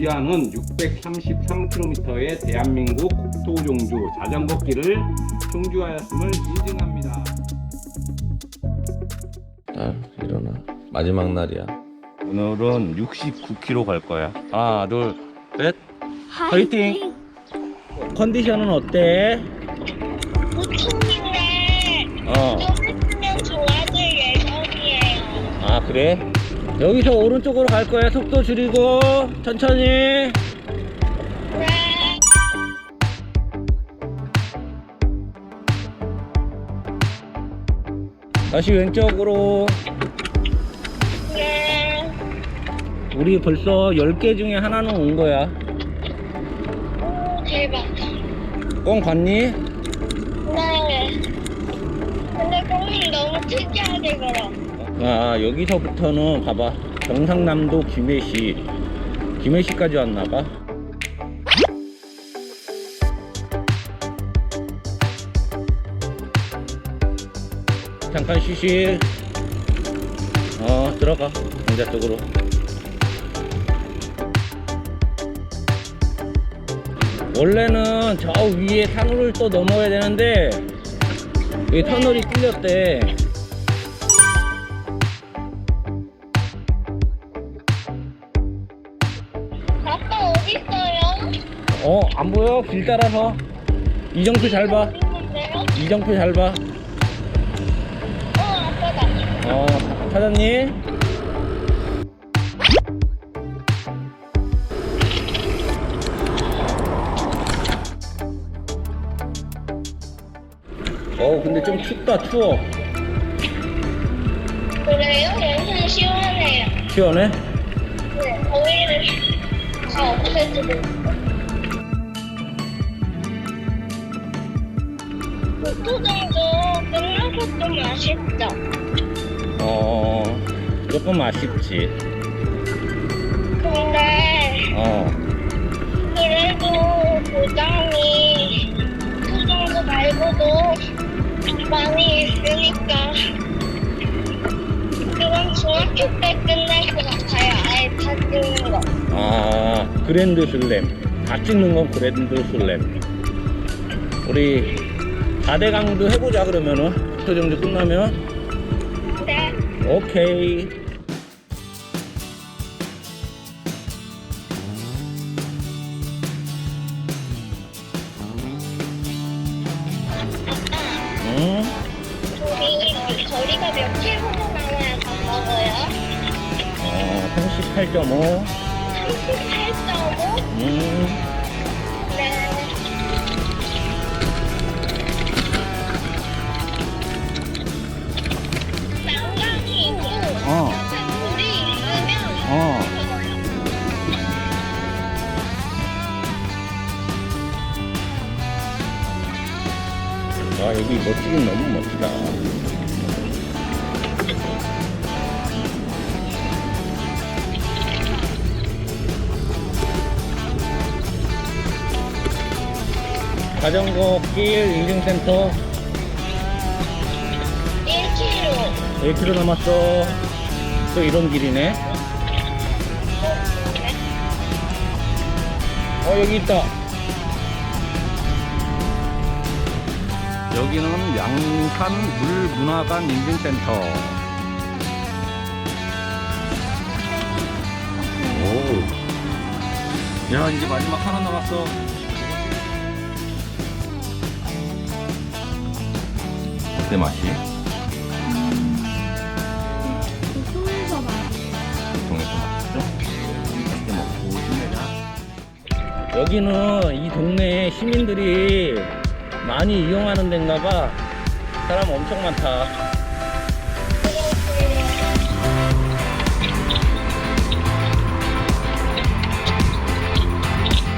시야는 633km의 대한민국 국토종주 자전거 길을 종주하였음을 인증합니다. 딸 일어나 마지막 날이야 오늘은 69km 갈 거야 하나 둘 셋 화이팅! 컨디션은 어때? 보통인데 어. 좀 있으면 좋아질 예정이에요. 아 그래? 여기서 오른쪽으로 갈 거야 속도 줄이고 천천히 네. 다시 왼쪽으로 네. 우리 벌써 10개 중에 하나는 온 거야 오, 대박. 꽁 갔니? 네. 근데 거기 너무 특이하게 걸어. 아 여기서부터는 봐봐. 경상남도 김해시. 김해시까지 왔나봐. 잠깐 쉬시 어 들어가. 강자 쪽으로. 원래는 저 위에 산을 또 넘어야 되는데 이 터널이 뚫렸대 안 보여? 길 따라서. 이정표 잘 봐. 이정표 잘 봐. 어. 어, 사장님. 어, 근데 좀 춥다, 추워. 그래요? 여기는 시원해요. 시원해? 네. 거기를 다 없애주고 포토정도 끝나서 좀 아쉽죠? 어, 조금 아쉽지. 근데 어, 그래도 보장이 그 정도 말고도 많이 있으니까 그건 중학교 때 끝날 것 같아요. 아예 다 찍는 거. 아, 그랜드 슬램. 다 찍는 건 그랜드 슬램. 우리 4대강도 해보자, 그러면은. 저 정도 끝나면. 네. 오케이. 응? 우리 어- 거리가 몇 킬로나 나와야 밥 먹어요? 어, 38.5. 38.5? 음. 여기 멋지긴 너무 멋지다. 자전거 길 인증센터 1kg. 1km 남았어. 또 이런 길이네. 어, 여기 있다. 여기는 양산 물문화관 인증센터. 오. 야, 이제 마지막 하나 남았어. 어때 맛이? 맛있죠? 맛있게 먹고 힘내자. 여기는 이 동네에 시민들이 많이 이용하는 데인가 봐. 사람 엄청 많다.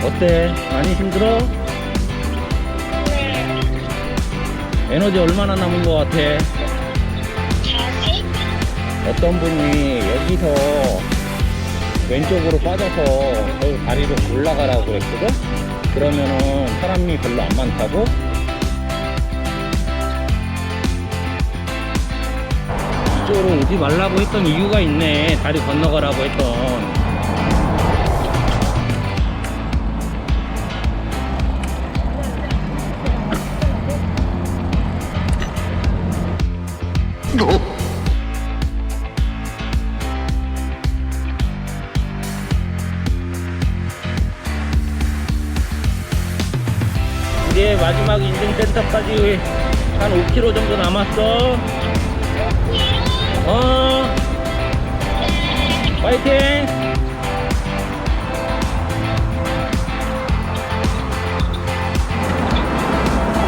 어때? 많이 힘들어? 네. 에너지 얼마나 남은 것 같아? 어떤 분이 여기서 왼쪽으로 빠져서 거기 다리로 올라가라고 그랬거든? 그러면은 사람이 별로 안 많다고? 쪽으로 오지 말라고 했던 이유가 있네 다리 건너가라고 했던 이제 마지막 인증센터까지 한 5km 정도 남았어. 어. 파이팅!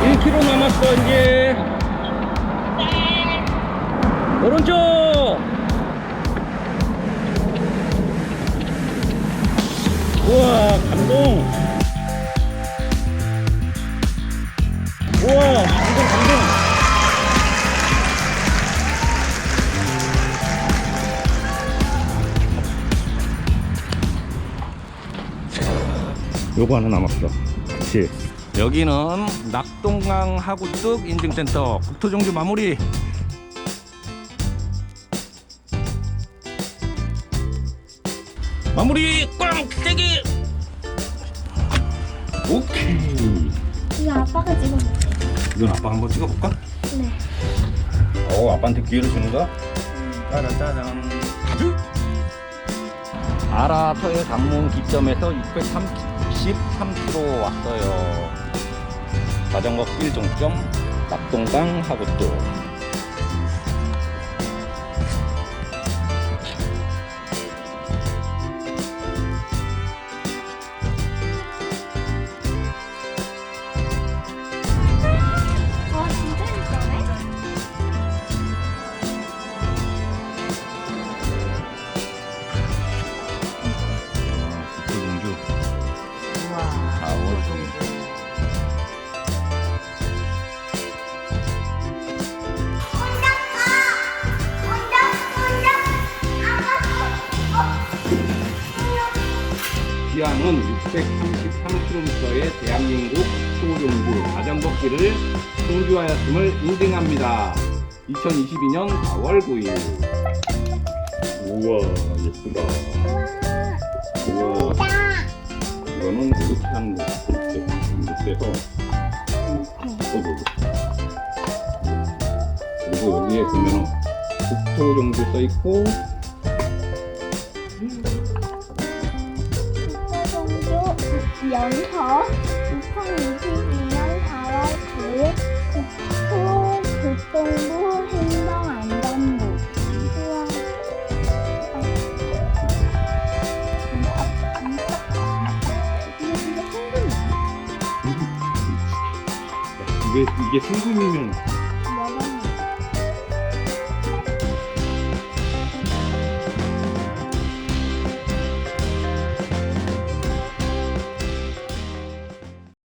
일 k m 남았어 이제 오른쪽 우와 감동 우와 요거 하나 남았어 그치 여기는 낙동강 하구뚝 인증센터 국토종주 마무리 마무리 꽝 세게 오케이. 이거 아빠가 찍어볼게. 이건 아빠 한번 찍어볼까? 네. 어, 아빠한테 기회를 주는 거야? 짜잔짜잔. 아라터의 장문 기점에서 633km 왔어요. 자전거 길 종점 낙동강 하구뚝 기아는 633km의 대한민국 초종주 자전거길을 청주하였음을 인증합니다. 2022년 4월 9일. 우와, 예쁘다. 우와, 이거는 이렇게 하는 거. 이렇게, 이렇게 해서. 어, 그리고 여기에 보면 국토종주 써있고, 연서 2022년 4월 9일 국토 교통부 행정안전부. 이게, 이게 순금이면